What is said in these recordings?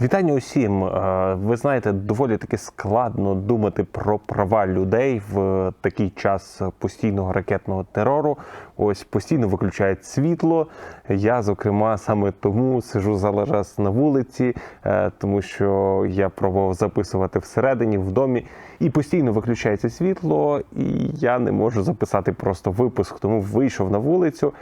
Вітання усім. Е, Ви знаєте, доволі таки складно думати про права людей в такий час постійного ракетного терору. Ось постійно виключають світло. Я, зокрема, саме тому сижу зараз на вулиці, е, тому що я пробував записувати всередині в домі, і постійно виключається світло, і я не можу записати просто випуск, тому вийшов на вулицю.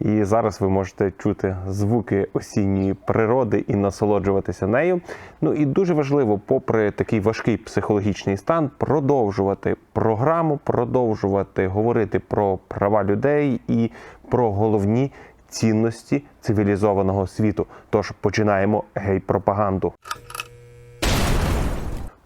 І зараз ви можете чути звуки осінньої природи і насолоджуватися нею. Ну і дуже важливо, попри такий важкий психологічний стан, продовжувати програму, продовжувати говорити про права людей і про головні цінності цивілізованого світу. Тож починаємо гей-пропаганду.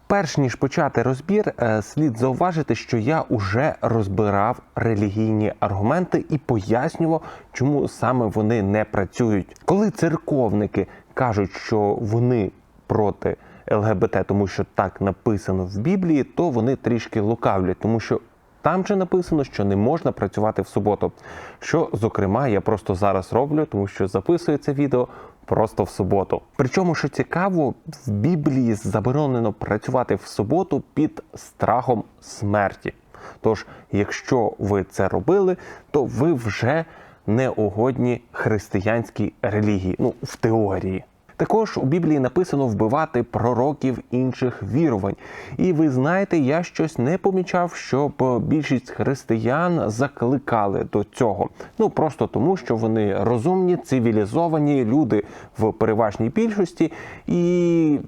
Перш ніж почати розбір, е, слід зауважити, що я уже розбирав релігійні аргументи і пояснював, чому саме вони не працюють. Коли церковники кажуть, що вони проти ЛГБТ, тому що так написано в Біблії, то вони трішки лукавлять, тому що там же написано, що не можна працювати в суботу. Що, зокрема, я просто зараз роблю, тому що записую це відео просто в суботу. Причому, що цікаво, в Біблії заборонено працювати в суботу під страхом смерті. Тож, якщо ви це робили, то ви вже не угодні християнській релігії, ну в теорії. Також у Біблії написано вбивати пророків інших вірувань. І ви знаєте, я щось не помічав, щоб більшість християн закликали до цього. Ну просто тому, що вони розумні, цивілізовані люди в переважній більшості, і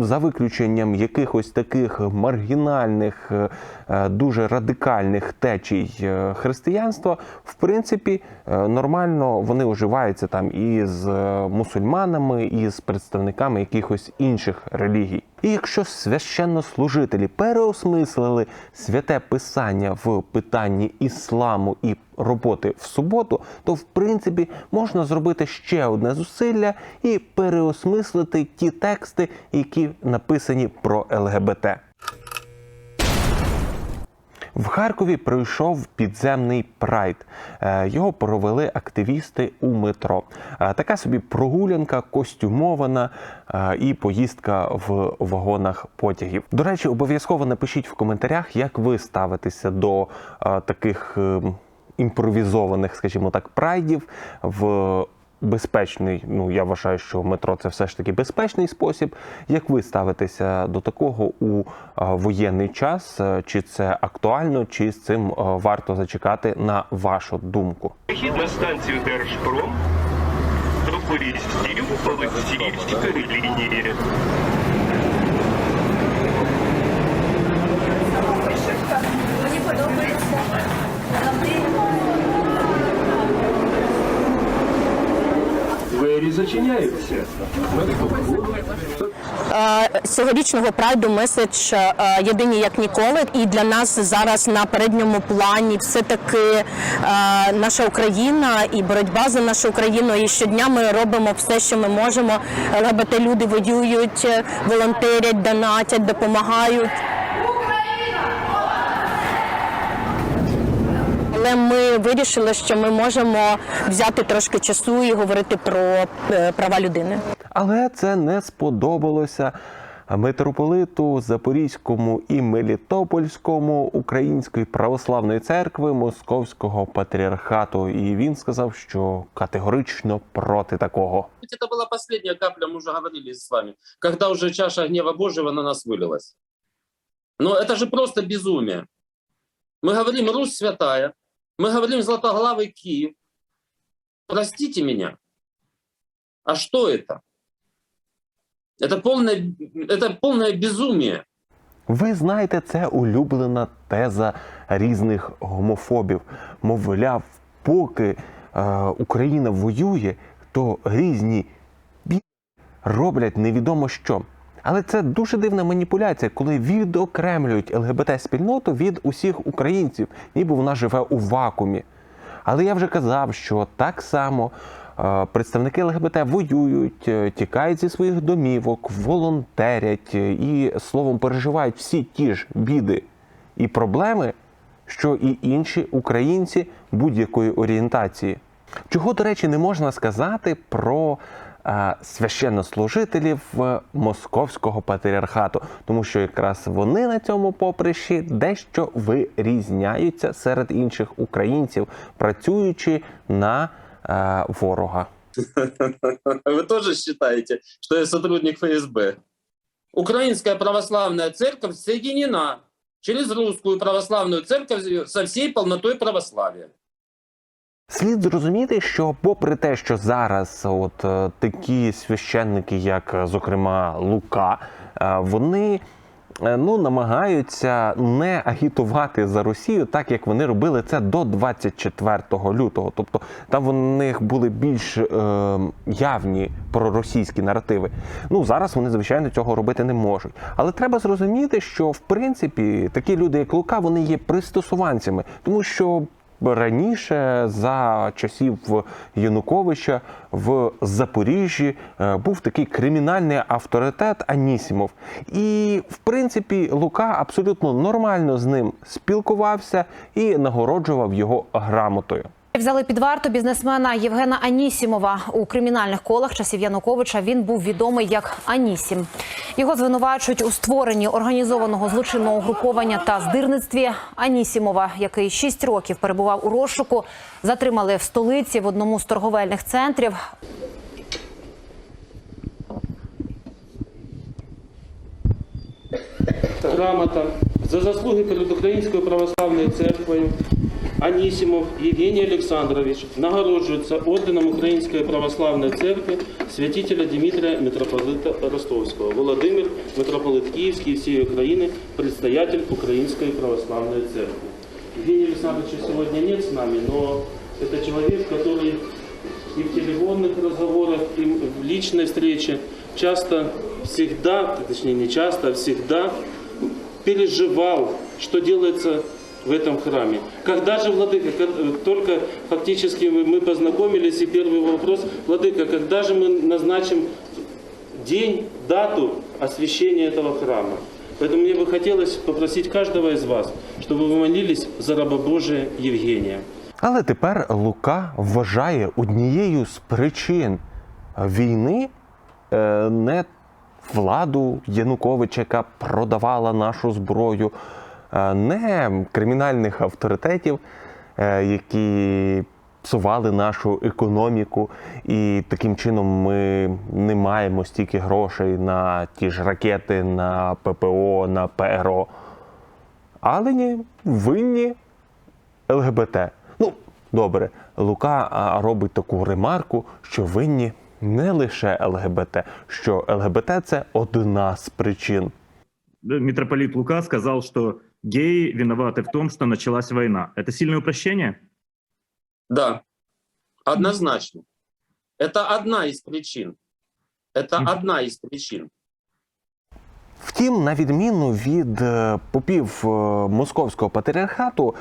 за виключенням якихось таких маргінальних, е, дуже радикальних течій е, християнства, в принципі, е, нормально вони уживаються там і з е, мусульманами, і з представниками якихось інших релігій. І якщо священнослужителі переосмислили святе писання в питанні ісламу і роботи в суботу, то в принципі можна зробити ще одне зусилля і переосмислити ті тексти, які написані про ЛГБТ. В Харкові пройшов підземний прайд. Е, Його провели активісти у метро. Е, Така собі прогулянка костюмована е, і поїздка в вагонах потягів. До речі, обов'язково напишіть в коментарях, як ви ставитеся до таких е, імпровізованих, скажімо так, прайдів в безпечний. Ну я вважаю, що метро це все ж таки безпечний спосіб. Як ви ставитеся до такого у воєнний час? Е, Чи це актуально, чи з цим е, варто зачекати на вашу думку? Хід на станцію Держпром до Олексіївської лінії. Зачиняються. Е, цьогорічного прайду меседж е, єдині як ніколи. І для нас зараз на передньому плані все таки е, наша Україна і боротьба за нашу Україну. І щодня ми робимо все, що ми можемо. ЛГБТ люди воюють, волонтерять, донатять, допомагають. Але ми вирішили, що ми можемо взяти трошки часу і говорити про е, права людини. Але це не сподобалося митрополиту Запорізькому і Мелітопольському Української православної церкви Московського патріархату. І він сказав, що категорично проти такого. Ведь это была последняя капля, мы уже говорили с вами, когда уже чаша гнева Божьего на нас вылилась. Но это же просто безумие. Мы говорим Русь святая, мы говорим Златоглавый Киев. Простите меня. А что это? Это полное, это полное безумие. Ви знаєте, це улюблена теза різних гомофобів. Мовляв, поки е, Україна воює, то різні бі роблять невідомо що. Але це дуже дивна маніпуляція, коли відокремлюють ЛГБТ-спільноту від усіх українців, ніби вона живе у вакуумі. Але я вже казав, що так само е, представники ЛГБТ воюють, е, тікають зі своїх домівок, волонтерять е, і словом переживають всі ті ж біди і проблеми, що і інші українці будь-якої орієнтації. Чого, до речі, не можна сказати про священнослужителів е, московського патріархату, тому що якраз вони на цьому поприщі дещо вирізняються серед інших українців, працюючи на е, ворога. Вы тоже считаете, что я сотрудник ФСБ? Украинская православная церковь соединена через русскую православную церковь со всей полнотой православия. Слід зрозуміти, що попри те, що зараз от е, такі священники, як е, зокрема Лука, е, вони ну намагаються не агітувати за Росію, так як вони робили це до 24 лютого. Тобто там у них були більш е, явні проросійські наративи. Ну зараз вони звичайно цього робити не можуть. Але треба зрозуміти, що в принципі такі люди, як Лука, вони є пристосуванцями, тому що раніше за часів Януковича в Запоріжжі е, був такий кримінальний авторитет Анісімов. І, в принципі, Лука абсолютно нормально з ним спілкувався і нагороджував його грамотою. Взяли під варту бізнесмена Євгена Анісімова у кримінальних колах часів Януковича. Він був відомий як Анісім. Його звинувачують у створенні організованого злочинного угруповання та здирництві Анісімова, який шість років перебував у розшуку. Затримали в столиці в одному з торговельних центрів. Грамота за заслуги перед Українською православною церквою Анісімов Євгеній Олександрович нагороджується орденом Української православної церкви святителя Дмитрия митрополита Ростовського. Володимир, митрополит Київський і всієї України, предстоятель Української православної церкви. Евгения Александровича сегодня нет с нами, но это человек, который и в телефонных разговорах, и в личной встрече часто, всегда, точнее не часто, а всегда переживал, что делается в этом храме. Когда же, Владыка, ко- только фактически мы мы познакомились, и первый вопрос, Владыка, когда же мы назначим день, дату освящения этого храма? Поэтому мне бы хотелось попросить каждого из вас, чтобы вы молились за раба Божия Евгения. Але тепер Лука вважає однією з причин війни е, не владу Януковича, яка продавала нашу зброю, е, не кримінальних авторитетів, е, які псували нашу економіку, і таким чином ми не маємо стільки грошей на ті ж ракети, на ППО, на ПРО. Але ні, винні ЛГБТ. Ну, добре, Лука робить таку ремарку, що винні не лише ЛГБТ, що ЛГБТ це одна з причин. митрополит Лука сказал, что геи виноваты в том, что началась война. Это сильное упрощение? Да, однозначно. Это одна из причин. Это Мгм. одна из причин. Втім, на відміну від е, попів е, московського патріархату,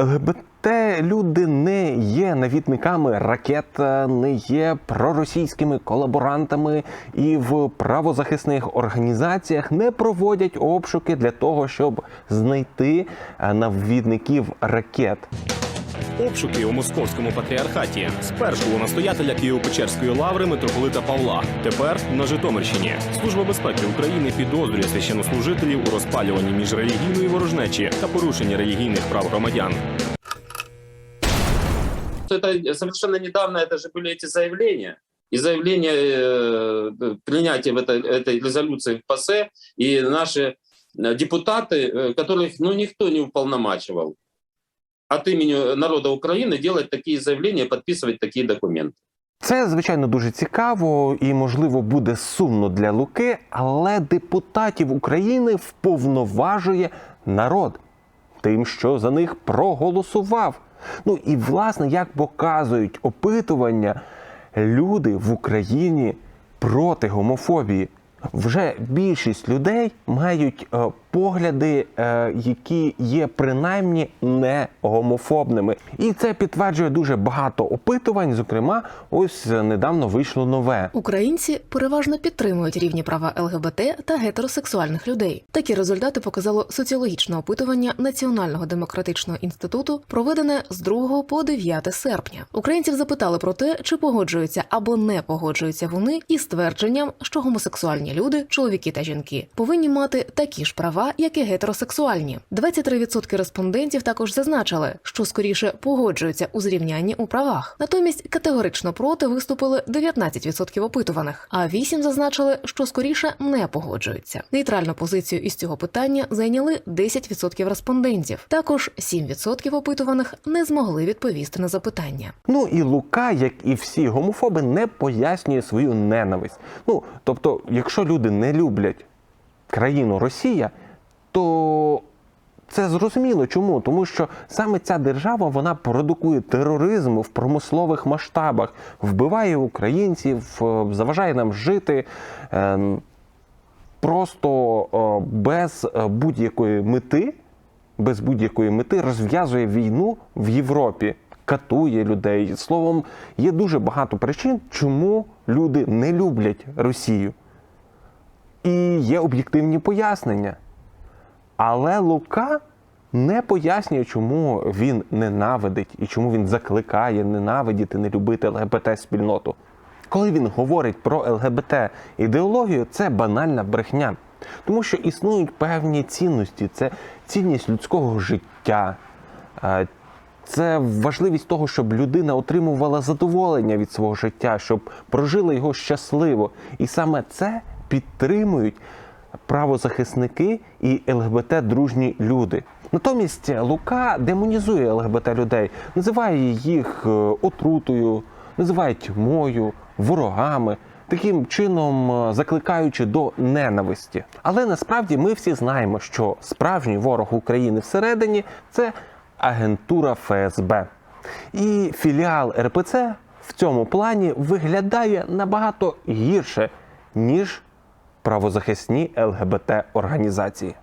ЛГБТ люди не є навідниками ракет, не є проросійськими колаборантами і в правозахисних організаціях не проводять обшуки для того, щоб знайти е, навідників ракет Обшуки у московському патріархаті. Спершу у настоятеля Києво-Печерської лаври митрополита Павла. Тепер на Житомирщині. Служба безпеки України підозрює священнослужителів у розпалюванні міжрелігійної ворожнечі та порушенні релігійних прав громадян. Это совершенно недавно это же были эти заявления. И заявление э, принятия в этой, этой резолюции в ПАСЕ, и наши э, депутаты, э, которых ну, никто не уполномачивал от имени народа Украины делать такие заявления, подписывать такие документы. Це звичайно дуже цікаво і, можливо, буде сумно для Луки, але депутатів України вповноважує народ тим, що за них проголосував. Ну і власне, як показують опитування, люди в Україні проти гомофобії. Вже більшість людей мають е, погляди, е, які є принаймні не гомофобними. І це підтверджує дуже багато опитувань. Зокрема, ось недавно вийшло нове. Українці переважно підтримують рівні права ЛГБТ та гетеросексуальних людей. Такі результати показало соціологічне опитування Національного демократичного інституту, проведене з 2 по 9 серпня. Українців запитали про те, чи погоджуються або не погоджуються вони із твердженням, що гомосексуальні люди, чоловіки та жінки, повинні мати такі ж права, як і гетеросексуальні. 23% респондентів також зазначили, що скоріше погоджуються у зрівнянні у правах. Натомість категорично проти виступили 19% опитуваних, а 8 зазначили, що скоріше не погоджуються. Нейтральну позицію із цього питання зайняли 10% респондентів. Також 7% опитуваних не змогли відповісти на запитання. Ну і Лука, як і всі гомофоби, не пояснює свою ненависть. Ну тобто, якщо люди не люблять країну Росія, то це зрозуміло чому? Тому що саме ця держава вона продукує тероризм в промислових масштабах, вбиває українців, е, заважає нам жити. е, Просто е, без будь-якої мети, без будь-якої мети розв'язує війну в Європі, катує людей. Словом, є дуже багато причин, чому люди не люблять Росію. І є об'єктивні пояснення. Але Лука не пояснює, чому він ненавидить і чому він закликає ненавидіти, не любити ЛГБТ-спільноту. Коли він говорить про ЛГБТ ідеологію, це банальна брехня. Тому що існують певні цінності, це цінність людського життя, е, це важливість того, щоб людина отримувала задоволення від свого життя, щоб прожила його щасливо. І саме це підтримують правозахисники і ЛГБТ-дружні люди. Натомість Лука демонізує ЛГБТ людей, називає їх е, отрутою, називає тьмою, ворогами, таким чином е, закликаючи до ненависті. Але насправді ми всі знаємо, що справжній ворог України всередині це агентура ФСБ. І філіал РПЦ в цьому плані виглядає набагато гірше, ніж правозахисні ЛГБТ організації.